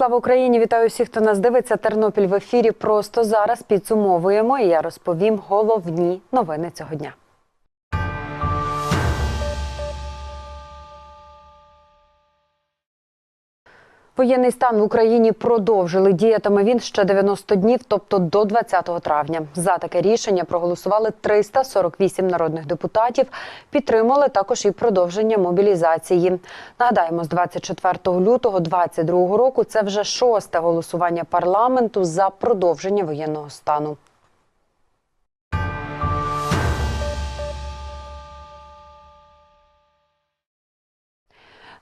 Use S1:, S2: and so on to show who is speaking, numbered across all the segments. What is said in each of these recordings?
S1: Слава Україні! Вітаю всіх, хто нас дивиться. Тернопіль в ефірі. Просто зараз підсумовуємо. І я розповім головні новини цього дня. Воєнний стан в Україні продовжили. Діятиме він ще 90 днів, тобто до 20 травня. За таке рішення проголосували 348 народних депутатів. Підтримали також і продовження мобілізації. Нагадаємо, з 24 лютого 2022 року це вже шосте голосування парламенту за продовження воєнного стану.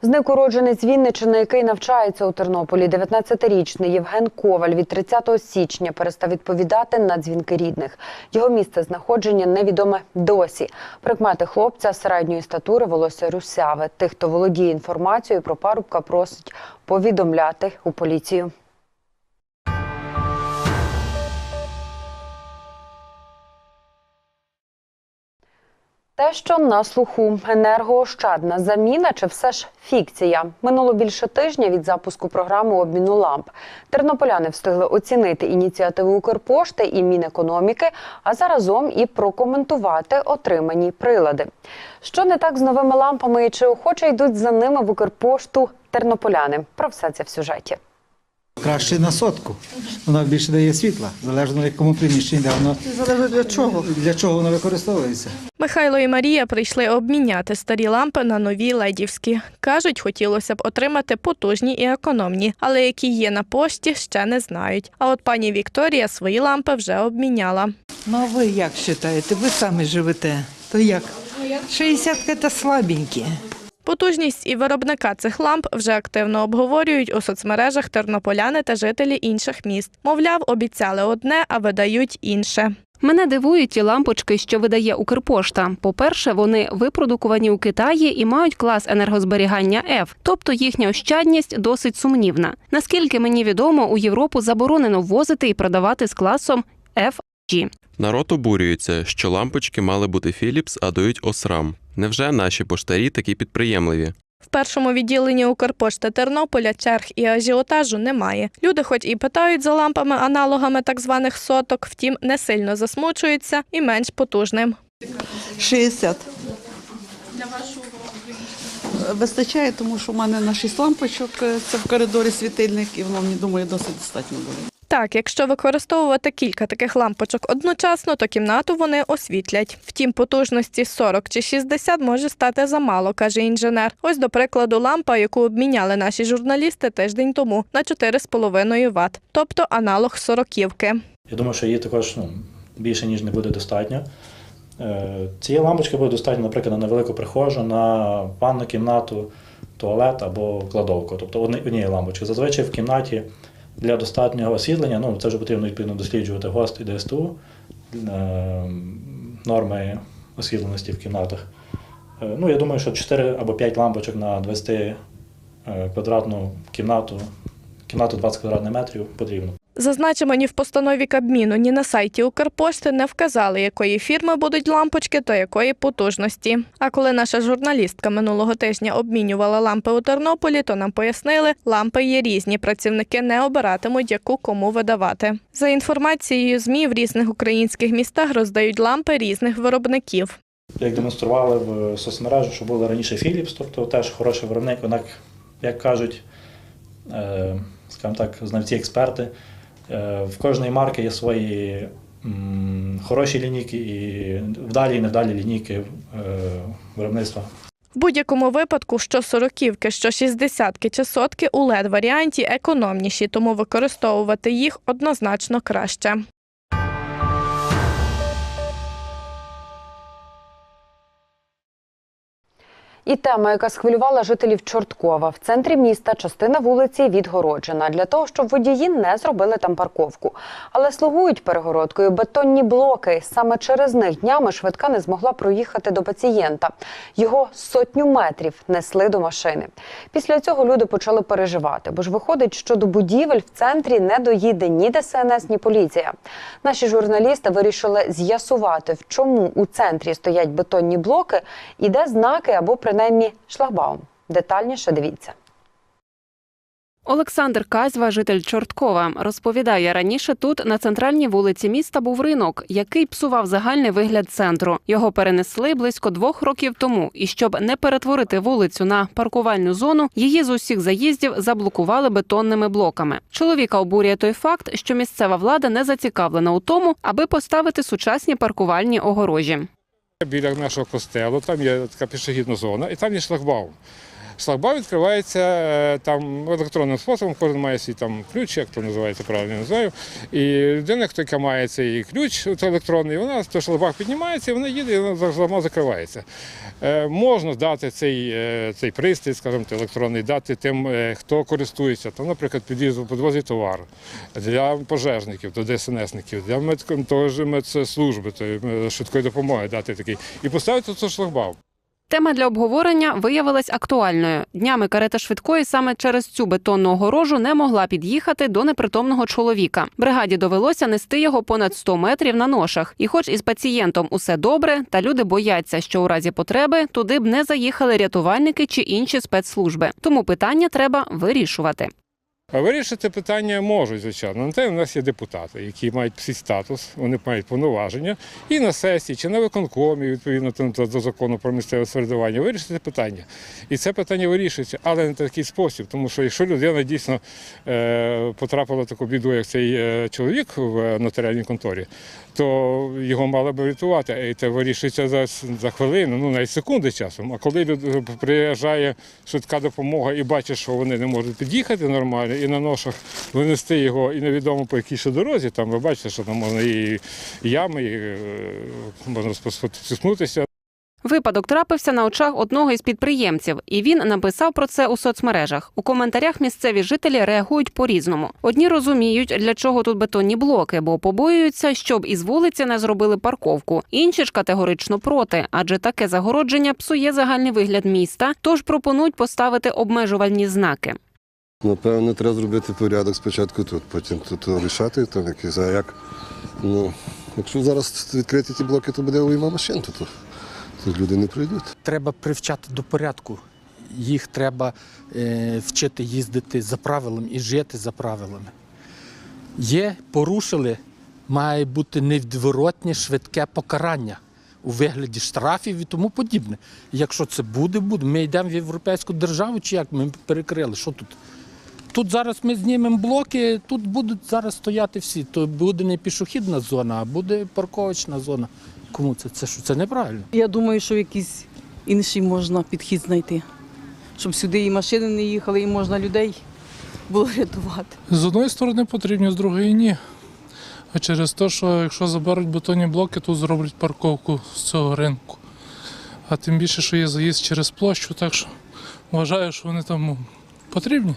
S1: Зник уродженець Вінничини, який навчається у Тернополі. 19-річний Євген Коваль від 30 січня перестав відповідати на дзвінки рідних. Його місце знаходження невідоме досі. Прикмети хлопця середньої статури волосся русяве. Тих, хто володіє інформацією про парубка, просить повідомляти у поліцію. Те, що на слуху енергоощадна заміна чи все ж фікція. Минуло більше тижня від запуску програми обміну ламп. Тернополяни встигли оцінити ініціативу Укрпошти і Мінекономіки, а заразом і прокоментувати отримані прилади. Що не так з новими лампами і чи охоче йдуть за ними в Укрпошту тернополяни? Про все це в сюжеті.
S2: Краще на сотку. Вона більше дає світла, залежно в якому приміщенні, де воно
S3: Залежить для чого?
S2: для чого воно використовується.
S4: Михайло і Марія прийшли обміняти старі лампи на нові ледівські. Кажуть, хотілося б отримати потужні і економні, але які є на пошті, ще не знають. А от пані Вікторія свої лампи вже обміняла.
S3: Ну а ви як вважаєте? Ви самі живете. То як? 60 це слабенькі.
S4: Потужність і виробника цих ламп вже активно обговорюють у соцмережах тернополяни та жителі інших міст. Мовляв, обіцяли одне, а видають інше.
S5: Мене дивують ті лампочки, що видає Укрпошта. По-перше, вони випродуковані у Китаї і мають клас енергозберігання F, тобто їхня ощадність досить сумнівна. Наскільки мені відомо, у Європу заборонено ввозити і продавати з класом FG.
S6: Народ обурюється, що лампочки мали бути Philips, а дають Osram. Невже наші поштарі такі підприємливі?
S4: В першому відділенні Укрпошти Тернополя черг і ажіотажу немає. Люди, хоч і питають за лампами аналогами так званих соток, втім не сильно засмучуються і менш потужним.
S7: 60. Для вашого вистачає, тому що в мене на 6 лампочок е, це в коридорі світильник, і воно мені думаю досить достатньо буде.
S4: Так, якщо використовувати кілька таких лампочок одночасно, то кімнату вони освітлять. Втім, потужності 40 чи 60 може стати замало, каже інженер. Ось до прикладу, лампа, яку обміняли наші журналісти тиждень тому на 4,5 Вт, тобто аналог сороківки.
S8: Я думаю, що її також ну, більше, ніж не буде достатньо. Е, Цієї лампочки буде достатньо, наприклад, на невелику прихожу, на ванну кімнату, туалет або кладовку. Тобто одні- однієї лампочки. Зазвичай в кімнаті для достатнього освітлення, ну це вже потрібно відповідно досліджувати ГОСТ і ДСТУ, е, норми освітленості в кімнатах. Е, Ну, я думаю, що 4 або 5 лампочок на 20 е, квадратну кімнату, кімнату 20 квадратних метрів потрібно.
S4: Зазначимо, ні в постанові Кабміну, ні на сайті Укрпошти не вказали, якої фірми будуть лампочки та якої потужності. А коли наша журналістка минулого тижня обмінювала лампи у Тернополі, то нам пояснили, лампи є різні. Працівники не обиратимуть, яку кому видавати. За інформацією ЗМІ в різних українських містах роздають лампи різних виробників.
S8: як демонстрували в соцмережах, що були раніше Philips, тобто теж хороший виробник, однак, як кажуть, е, скажімо так, знавці-експерти, е, в кожної марки є свої хороші лінійки і вдалі і невдалі лінійки е, виробництва.
S4: В будь-якому випадку, що сороківки, що шістдесятки чи сотки у led варіанті економніші, тому використовувати їх однозначно краще.
S1: І тема, яка схвилювала жителів Чорткова. В центрі міста частина вулиці відгороджена для того, щоб водії не зробили там парковку. Але слугують перегородкою бетонні блоки. Саме через них днями швидка не змогла проїхати до пацієнта. Його сотню метрів несли до машини. Після цього люди почали переживати, бо ж виходить, що до будівель в центрі не доїде ні ДСНС, ні поліція. Наші журналісти вирішили з'ясувати, в чому у центрі стоять бетонні блоки і де знаки або принаймні шлагбаум. Детальніше дивіться.
S5: Олександр Казьва, житель Чорткова, розповідає, раніше тут на центральній вулиці міста був ринок, який псував загальний вигляд центру. Його перенесли близько двох років тому. І щоб не перетворити вулицю на паркувальну зону, її з усіх заїздів заблокували бетонними блоками. Чоловіка обурює той факт, що місцева влада не зацікавлена у тому, аби поставити сучасні паркувальні огорожі.
S9: Біля нашого костелу там є така пішохідна зона, і там є шлагбаум. Шлагбаум відкривається е, там електронним способом, кожен має свій там ключ, як то називається правильно не знаю. І людина, хто яка має цей ключ електронний, вона то шлагбаум піднімається, і вона їде, і вона шлагбаум закривається. Е, можна дати цей, е, цей пристрій, скажімо, електронний, дати тим, хто користується. Там, наприклад, підвозить товар для пожежників, до ДСНСників, для медслужби, швидкої допомоги дати такий. І поставити тут шлагбаум.
S5: Тема для обговорення виявилась актуальною. Днями карета швидкої саме через цю бетонну огорожу не могла під'їхати до непритомного чоловіка. Бригаді довелося нести його понад 100 метрів на ношах. І, хоч із пацієнтом усе добре, та люди бояться, що у разі потреби туди б не заїхали рятувальники чи інші спецслужби. Тому питання треба вирішувати.
S9: Вирішити питання можуть, звичайно. На те у нас є депутати, які мають свій статус, вони мають повноваження і на сесії, чи на виконкомі, відповідно до закону про місцеве самоврядування, вирішити питання. І це питання вирішується, але не такий спосіб. Тому що якщо людина дійсно е, потрапила в таку біду, як цей е, чоловік в нотаріальній конторі, то його мали б рятувати. І це вирішується за, за хвилину, ну навіть секунди часом. А коли приїжджає швидка допомога і бачить, що вони не можуть під'їхати нормально, і на ношах винести його, і невідомо по якій ще дорозі, там ви бачите, що там можна і ями, і е, можна споткнутися.
S5: Випадок трапився на очах одного із підприємців, і він написав про це у соцмережах. У коментарях місцеві жителі реагують по-різному. Одні розуміють, для чого тут бетонні блоки, бо побоюються, щоб із вулиці не зробили парковку. Інші ж категорично проти, адже таке загородження псує загальний вигляд міста, тож пропонують поставити обмежувальні знаки.
S10: Напевно, треба зробити порядок спочатку тут, потім тут рішати, там якийсь, а як. Ну, якщо зараз відкриті ті блоки, то буде уйма машин, то, тут люди не прийдуть.
S11: треба привчати до порядку. Їх треба е, вчити їздити за правилами і жити за правилами. Є, порушили, має бути невідворотнє швидке покарання у вигляді штрафів і тому подібне. Якщо це буде, буде. Ми йдемо в європейську державу, чи як ми перекрили? Що тут? Тут зараз ми знімемо блоки, тут будуть зараз стояти всі. То буде не пішохідна зона, а буде парковочна зона. Кому це? Це що? Це неправильно.
S12: Я думаю, що якийсь інший можна підхід знайти, щоб сюди і машини не їхали, і можна людей було рятувати.
S13: З одної сторони потрібні, з другої ні. А через те, що якщо заберуть бетонні блоки, тут зроблять парковку з цього ринку. А тим більше, що є заїзд через площу, так що вважаю, що вони там потрібні.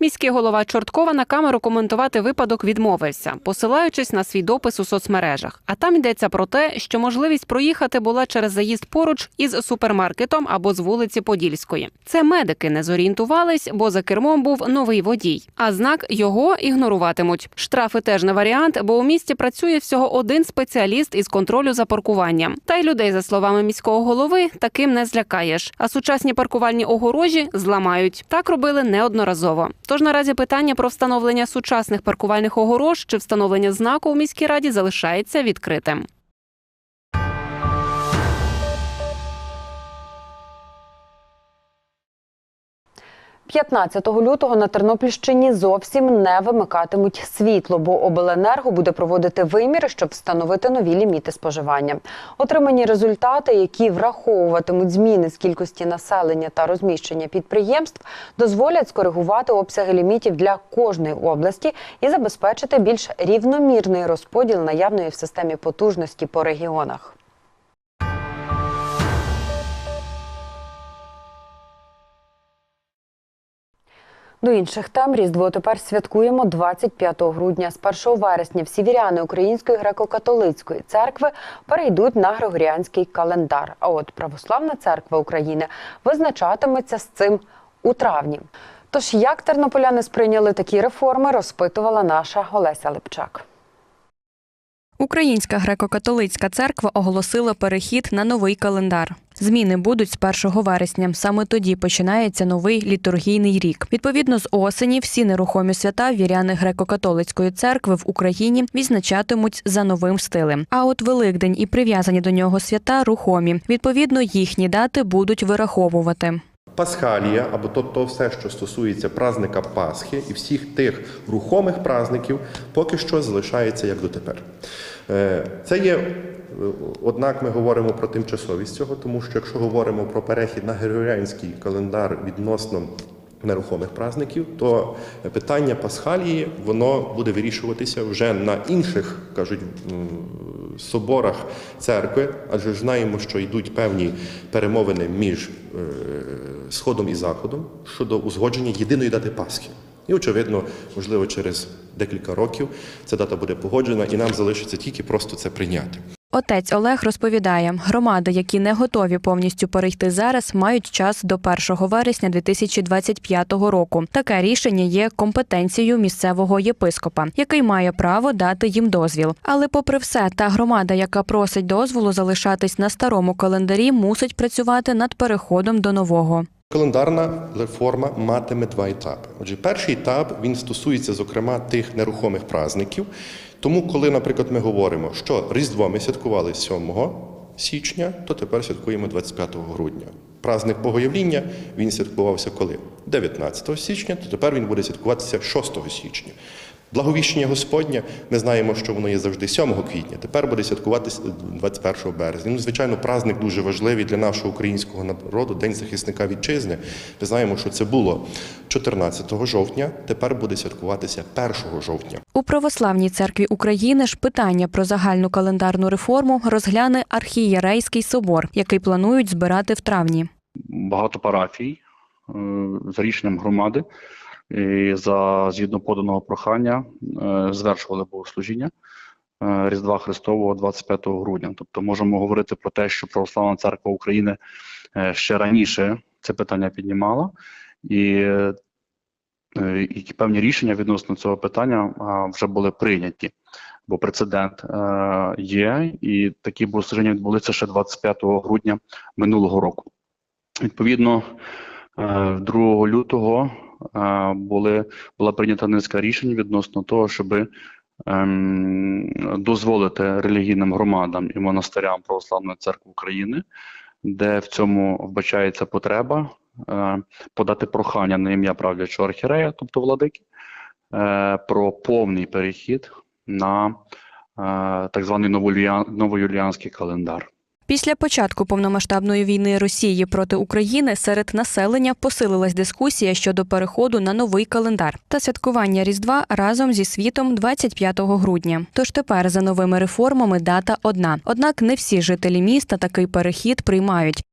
S5: Міський голова Чорткова на камеру коментувати випадок відмовився, посилаючись на свій допис у соцмережах. А там йдеться про те, що можливість проїхати була через заїзд поруч із супермаркетом або з вулиці Подільської. Це медики не зорієнтувались, бо за кермом був новий водій. А знак його ігноруватимуть. Штрафи теж не варіант, бо у місті працює всього один спеціаліст із контролю за паркуванням. Та й людей, за словами міського голови, таким не злякаєш. А сучасні паркувальні огорожі зламають. Так робили неодноразово. Тож наразі питання про встановлення сучасних паркувальних огорож чи встановлення знаку у міській раді залишається відкритим.
S1: 15 лютого на Тернопільщині зовсім не вимикатимуть світло, бо обленерго буде проводити виміри, щоб встановити нові ліміти споживання. Отримані результати, які враховуватимуть зміни з кількості населення та розміщення підприємств, дозволять скоригувати обсяги лімітів для кожної області і забезпечити більш рівномірний розподіл наявної в системі потужності по регіонах. До інших тем Різдво тепер святкуємо 25 грудня. З 1 вересня всі віряни Української греко-католицької церкви перейдуть на григоріанський календар. А от Православна церква України визначатиметься з цим у травні. Тож як тернополяни сприйняли такі реформи, розпитувала наша Олеся Липчак.
S14: Українська греко-католицька церква оголосила перехід на новий календар. Зміни будуть з 1 вересня. Саме тоді починається новий літургійний рік. Відповідно, з осені всі нерухомі свята віряни греко-католицької церкви в Україні відзначатимуть за новим стилем. А от Великдень і прив'язані до нього свята рухомі. Відповідно, їхні дати будуть вираховувати.
S15: Пасхалія, або то, то все, що стосується празника Пасхи і всіх тих рухомих празників, поки що залишається як дотепер. Е, Це є, е, однак ми говоримо про тимчасовість цього, тому що якщо говоримо про перехід на григоріанський календар відносно нерухомих празників, то питання Пасхалії воно буде вирішуватися вже на інших, кажуть, соборах церкви, адже знаємо, що йдуть певні перемовини між е, Сходом і Заходом щодо узгодження єдиної дати Пасхи. І, очевидно, можливо, через декілька років ця дата буде погоджена, і нам залишиться тільки просто це прийняти.
S14: Отець Олег розповідає, громади, які не готові повністю перейти зараз, мають час до 1 вересня 2025 року. Таке рішення є компетенцією місцевого єпископа, який має право дати їм дозвіл. Але, попри все, та громада, яка просить дозволу залишатись на старому календарі, мусить працювати над переходом до нового.
S15: Календарна реформа матиме два етапи. Отже, перший етап він стосується, зокрема, тих нерухомих празників. Тому, коли, наприклад, ми говоримо, що Різдво ми святкували 7 січня, то тепер святкуємо 25 грудня. Празник Богоявління він святкувався коли? 19 січня, то тепер він буде святкуватися 6 січня. Благовіщення Господня, ми знаємо, що воно є завжди 7 квітня, тепер буде святкуватися 21 березня. Ну, звичайно, праздник дуже важливий для нашого українського народу, День захисника вітчизни. Ми знаємо, що це було 14 жовтня, тепер буде святкуватися 1 жовтня.
S14: У православній церкві України ж питання про загальну календарну реформу розгляне архієрейський собор, який планують збирати в травні.
S16: багато парафій е, за рішенням громади і за згідно поданого прохання е, звершували богослужіння е, Різдва Христового 25 грудня. Тобто можемо говорити про те, що Православна церква України е, ще раніше це питання піднімала, і, і певні рішення відносно цього питання вже були прийняті. Бо прецедент є, і такі богослужіння відбулися ще 25 грудня минулого року. Відповідно, е, 2 лютого були, була прийнята низка рішень відносно того, щоб дозволити релігійним громадам і монастирям Православної церкви України, де в цьому вбачається потреба, е, подати прохання на ім'я правлячого архірея, тобто владики, е, про повний перехід на е, так званий новоюліан- новоюліанський календар.
S14: Після початку повномасштабної війни Росії проти України серед населення посилилась дискусія щодо переходу на новий календар та святкування Різдва разом зі світом 25 грудня. Тож тепер за новими реформами дата одна. Однак не всі жителі міста такий перехід приймають.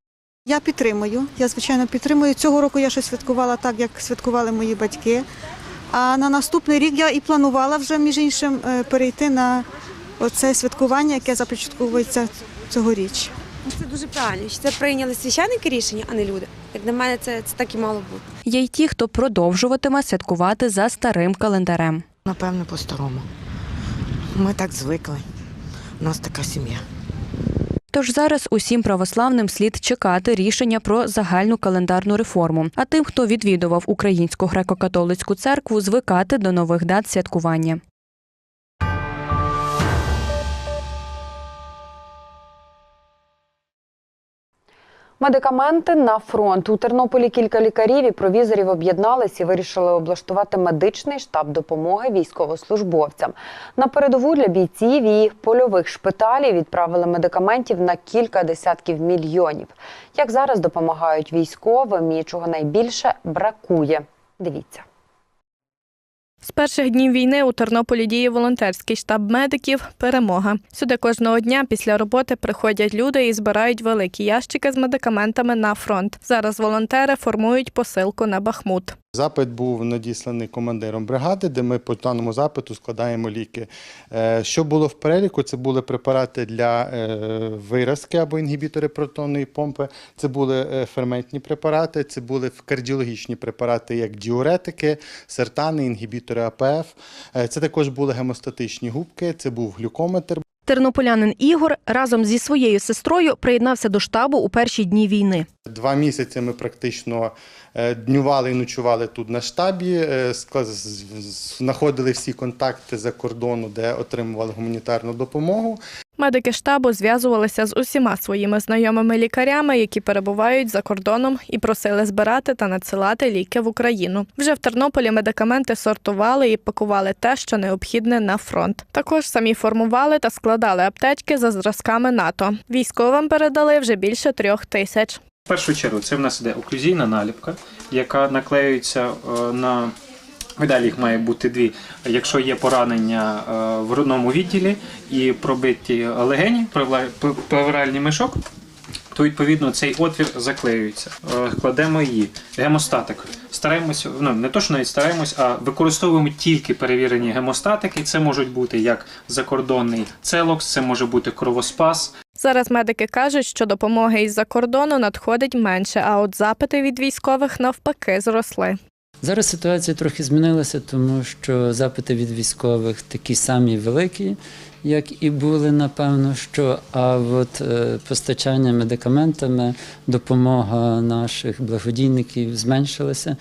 S17: Я підтримую. Я звичайно підтримую. Цього року я ще святкувала так, як святкували мої батьки. А на наступний рік я і планувала вже між іншим е, перейти на оце святкування, яке започатковується цьогоріч.
S18: Це дуже правильно. що Це прийняли священники рішення, а не люди. Як на мене, це, це так і мало бути.
S14: Є й ті, хто продовжуватиме святкувати за старим календарем.
S19: Напевно, по-старому. Ми так звикли. У нас така сім'я.
S14: Тож зараз усім православним слід чекати рішення про загальну календарну реформу. А тим, хто відвідував українську греко-католицьку церкву, звикати до нових дат святкування.
S1: Медикаменти на фронт у Тернополі кілька лікарів і провізорів об'єднались і вирішили облаштувати медичний штаб допомоги військовослужбовцям. На передову для бійців і польових шпиталів відправили медикаментів на кілька десятків мільйонів. Як зараз допомагають військовим і чого найбільше бракує. Дивіться.
S4: З перших днів війни у Тернополі діє волонтерський штаб медиків Перемога. Сюди кожного дня після роботи приходять люди і збирають великі ящики з медикаментами на фронт. Зараз волонтери формують посилку на Бахмут.
S20: Запит був надісланий командиром бригади, де ми по даному запиту складаємо ліки. Е, Що було в переліку? Це були препарати для е, виразки або інгібітори протонної помпи, це були е, ферментні препарати, це були кардіологічні препарати, як діуретики, сертани, інгібітори АПФ. Це також були гемостатичні губки, це був глюкометр.
S21: Тернополянин Ігор разом зі своєю сестрою приєднався до штабу у перші дні війни.
S20: Два місяці ми практично е, днювали і ночували тут на штабі, е, знаходили всі контакти за кордону, де отримували гуманітарну допомогу.
S4: Медики штабу зв'язувалися з усіма своїми знайомими лікарями, які перебувають за кордоном, і просили збирати та надсилати ліки в Україну. Вже в Тернополі медикаменти сортували і пакували те, що необхідне на фронт. Також самі формували та складали аптечки за зразками НАТО. Військовим передали вже більше трьох тисяч.
S22: В першу чергу це в нас іде оклюзійна наліпка, яка наклеюється е, на медалі. Їх має бути дві. Якщо є поранення е, в грудному відділі і пробиті легені, плевра- плев- плевральний мішок, то відповідно цей отвір заклеюється. Е, Кладемо її. Гемостатик. Стараємося, ну не то, що навіть стараємось, а використовуємо тільки перевірені гемостатики. Це можуть бути як закордонний целокс, це може бути кровоспас,
S4: Зараз медики кажуть, що допомоги із-за кордону надходить менше, а от запити від військових навпаки зросли.
S23: Зараз ситуація трохи змінилася, тому що запити від військових такі самі великі, як і були, напевно, що а от е, постачання медикаментами, допомога наших благодійників зменшилася.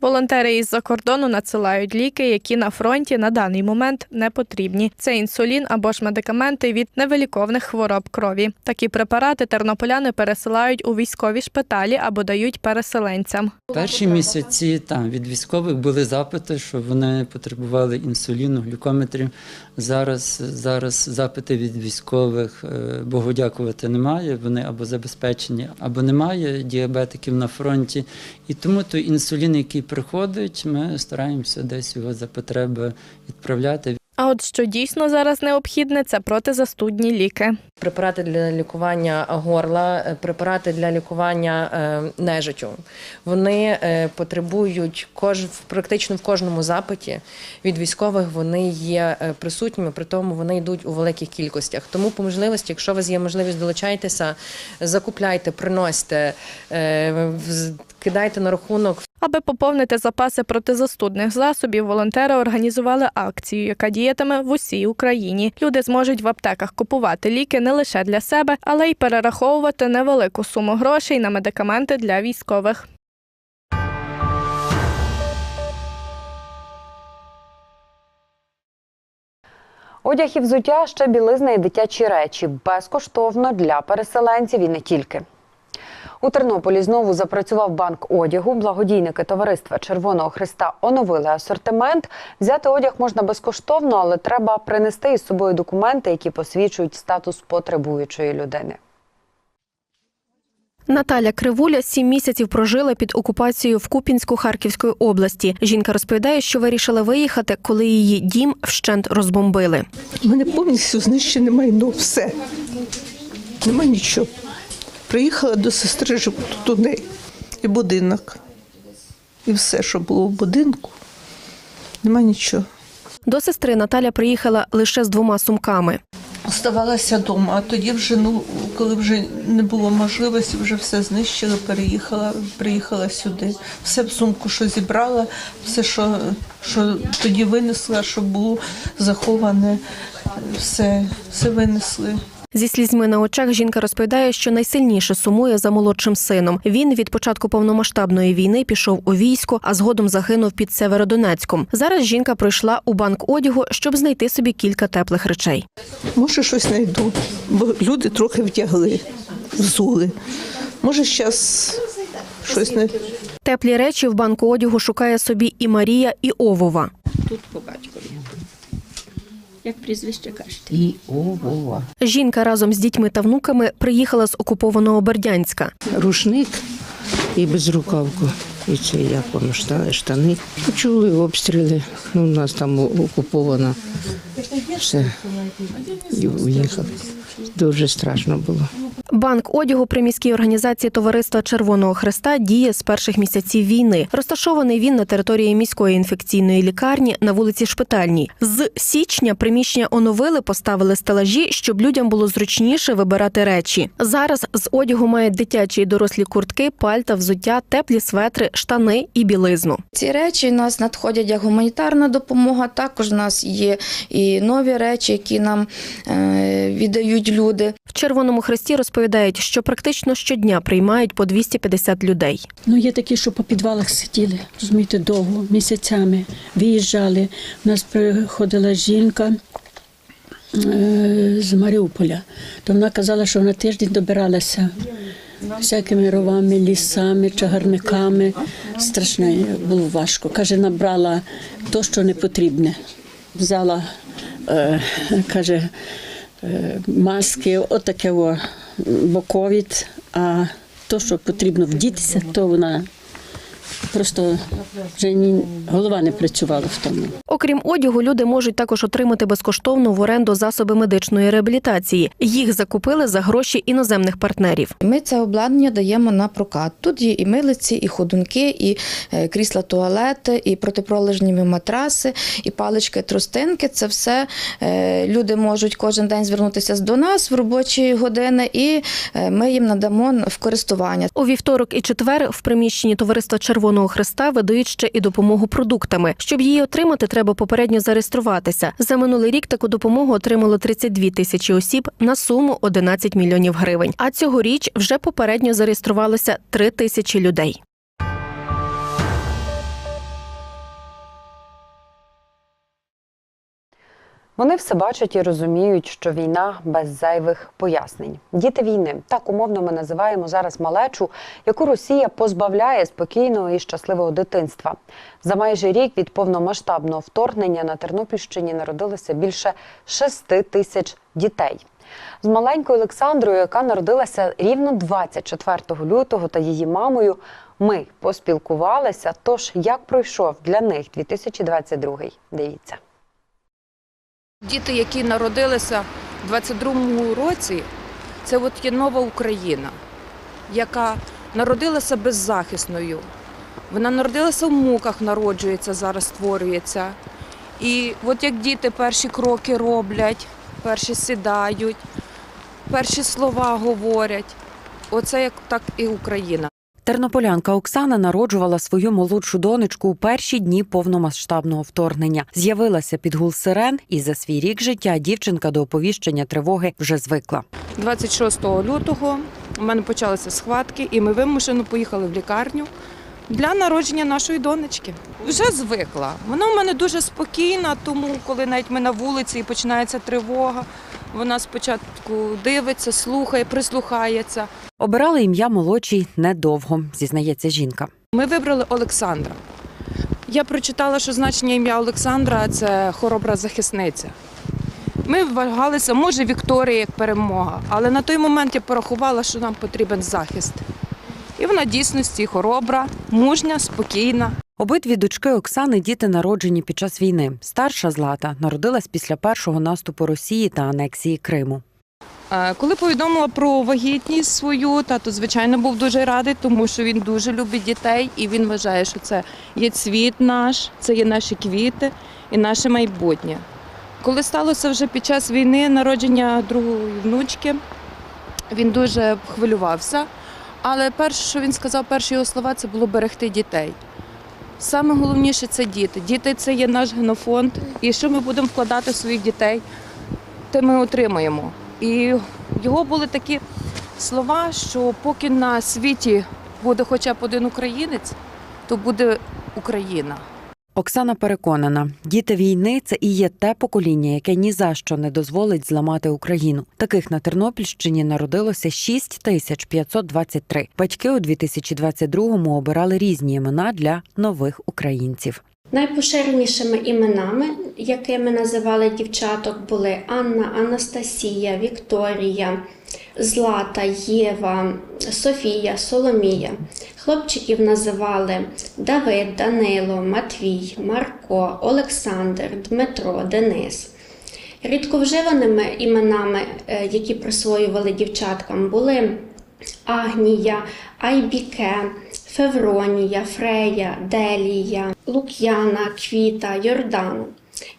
S4: Волонтери із-за кордону надсилають ліки, які на фронті на даний момент не потрібні. Це інсулін або ж медикаменти від невиліковних хвороб крові. Такі препарати тернополяни пересилають у військові шпиталі або дають переселенцям.
S23: Перші місяці там від військових були запити, що вони потребували інсуліну, глюкометрів. Зараз, зараз запити від військових, е, Богу дякувати, немає. Вони або забезпечені, або немає діабетиків на фронті. І тому той інсулін, який приходить, ми стараємося десь його за потреби відправляти.
S4: А от що дійсно зараз необхідне, це протизастудні ліки.
S24: Препарати для лікування горла, е, препарати для лікування е, нежиттю. Вони е, потребують кож, практично в кожному запиті від військових вони є е, присутніми, при тому вони йдуть у великих кількостях. Тому по можливості, якщо у вас є можливість, долучайтеся, закупляйте, приносьте, е, кидайте на рахунок
S4: Аби поповнити запаси протизастудних засобів, волонтери організували акцію, яка діятиме в усій Україні. Люди зможуть в аптеках купувати ліки не лише для себе, але й перераховувати невелику суму грошей на медикаменти для військових.
S1: Одяг і взуття, ще білизна і дитячі речі безкоштовно для переселенців і не тільки. У Тернополі знову запрацював банк одягу. Благодійники товариства Червоного Христа оновили асортимент. Взяти одяг можна безкоштовно, але треба принести із собою документи, які посвідчують статус потребуючої людини.
S21: Наталя Кривуля сім місяців прожила під окупацією в Купінську Харківської області. Жінка розповідає, що вирішила виїхати, коли її дім вщент розбомбили.
S25: У мене повністю знищене майно, все. Нема нічого. Приїхала до сестри, живу тут у неї. І будинок. І все, що було в будинку, нема нічого.
S21: До сестри Наталя приїхала лише з двома сумками.
S25: Оставалася вдома, а тоді вже, ну, коли вже не було можливості, вже все знищила, переїхала, приїхала сюди. Все в сумку, що зібрала, все, що, що тоді винесла, що було заховане, все, все винесли.
S21: Зі слізьми на очах жінка розповідає, що найсильніше сумує за молодшим сином. Він від початку повномасштабної війни пішов у військо, а згодом загинув під Северодонецьком. Зараз жінка прийшла у банк одягу, щоб знайти собі кілька теплих речей.
S25: Може, щось знайду, бо люди трохи вдягли, взули. Може, зараз щось не.
S21: Теплі речі в банку одягу шукає собі і Марія, і Овова.
S26: Тут по батькові. Як прізвище кажете? І Овова.
S21: Жінка разом з дітьми та внуками приїхала з окупованого Бердянська.
S26: Рушник і безрукавку. І це як воно штани, штани. Почули обстріли. Ну, у нас там окуповано все. І уїхали. Дуже страшно було.
S21: Банк одягу при міській організації Товариства Червоного Хреста діє з перших місяців війни. Розташований він на території міської інфекційної лікарні на вулиці Шпитальній. З січня приміщення оновили, поставили стелажі, щоб людям було зручніше вибирати речі. Зараз з одягу мають дитячі і дорослі куртки, пальта, взуття, теплі светри, штани і білизну.
S27: Ці речі у нас надходять як гуманітарна допомога. Також у нас є і нові речі, які нам е, віддають люди.
S21: В Червоному Хресті розповідають, що практично щодня приймають по 250 людей.
S28: Ну, є такі, що по підвалах сиділи, розумієте, довго, місяцями, виїжджали. У нас приходила жінка е, з Маріуполя, то вона казала, що на тиждень добиралася всякими ровами, лісами, чагарниками. Страшно було важко. Каже, набрала то, що не потрібне. Взяла, е, каже, маски, отаке о, бо ковід, а то, що потрібно вдітися, то вона просто вже ні, голова не працювала в тому.
S21: Окрім одягу, люди можуть також отримати безкоштовно в оренду засоби медичної реабілітації. Їх закупили за гроші іноземних партнерів.
S27: Ми це обладнання даємо на прокат. Тут є і милиці, і ходунки, і е, крісла туалети, і протипролежні матраси, і палички, тростинки. Це все е, люди можуть кожен день звернутися до нас в робочі години, і е, ми їм надамо в користування.
S21: У вівторок і четвер в приміщенні товариства Червоного Хреста видають ще і допомогу продуктами. Щоб її отримати, треба попередньо зареєструватися. За минулий рік таку допомогу отримало 32 тисячі осіб на суму 11 мільйонів гривень. А цьогоріч вже попередньо зареєструвалося 3 тисячі людей.
S1: Вони все бачать і розуміють, що війна без зайвих пояснень. Діти війни так умовно ми називаємо зараз малечу, яку Росія позбавляє спокійного і щасливого дитинства. За майже рік від повномасштабного вторгнення на Тернопільщині народилося більше 6 тисяч дітей. З маленькою Олександрою, яка народилася рівно 24 лютого, та її мамою, ми поспілкувалися. Тож як пройшов для них 2022 Дивіться.
S29: Діти, які народилися в 22-му році, це от є нова Україна, яка народилася беззахисною. Вона народилася в муках, народжується, зараз створюється. І от як діти перші кроки роблять, перші сідають, перші слова говорять. Оце як так і Україна.
S30: Тернополянка Оксана народжувала свою молодшу донечку у перші дні повномасштабного вторгнення. З'явилася під гул сирен, і за свій рік життя дівчинка до оповіщення тривоги вже звикла.
S29: 26 лютого у мене почалися схватки, і ми вимушено поїхали в лікарню для народження нашої донечки. Вже звикла. Вона в мене дуже спокійна, тому коли навіть ми на вулиці і починається тривога, вона спочатку дивиться, слухає, прислухається.
S30: Обирали ім'я молодшій недовго, зізнається жінка.
S29: Ми вибрали Олександра. Я прочитала, що значення ім'я Олександра це хоробра захисниця. Ми вагалися, може, Вікторія як перемога, але на той момент я порахувала, що нам потрібен захист. І вона дійсності хоробра, мужня, спокійна.
S30: Обидві дочки Оксани діти народжені під час війни. Старша Злата народилась після першого наступу Росії та анексії Криму.
S29: Е, Коли повідомила про вагітність свою, тато, звичайно, був дуже радий, тому що він дуже любить дітей і він вважає, що це є цвіт наш, це є наші квіти і наше майбутнє. Коли сталося вже під час війни народження другої внучки, він дуже хвилювався. Але перше, що він сказав, перші його слова, це було берегти дітей. Саме головніше це діти. Діти це є наш генофонд. І що ми будемо вкладати в своїх дітей, те ми отримаємо. І його були такі слова, що поки на світі буде хоча б один українець, то буде Україна.
S30: Оксана переконана, діти війни це і є те покоління, яке ні за що не дозволить зламати Україну. Таких на Тернопільщині народилося 6 тисяч 523. Батьки у 2022-му обирали різні імена для нових українців.
S31: Найпоширенішими іменами, якими називали дівчаток, були Анна, Анастасія, Вікторія, Злата, Єва, Софія, Соломія. Хлопчиків називали Давид, Данило, Матвій, Марко, Олександр, Дмитро, Денис. Рідковживаними іменами, е, які присвоювали дівчаткам, були Агнія, Айбіке, Февронія, Фрея, Делія, Лук'яна, Квіта, Йордан.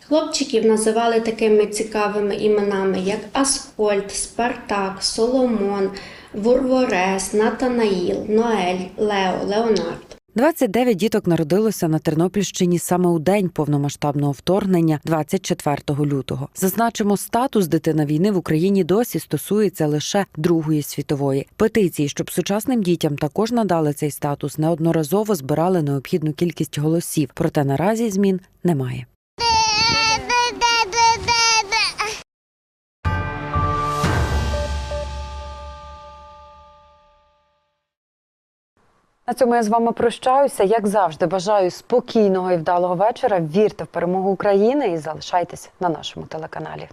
S31: Хлопчиків називали такими цікавими іменами, як Аскольд, Спартак, Соломон, Вурворес, Натанаїл, Ноель, Лео, Леонард.
S30: 29 діток народилося на Тернопільщині саме у день повномасштабного вторгнення 24 лютого. Зазначимо, статус дитина війни в Україні досі стосується лише Другої світової. Петиції, щоб сучасним дітям також надали цей статус, неодноразово збирали необхідну кількість голосів. Проте наразі змін немає.
S1: На цьому я з вами прощаюся. Як завжди, бажаю спокійного і вдалого вечора. Вірте в перемогу України і залишайтесь на нашому телеканалі.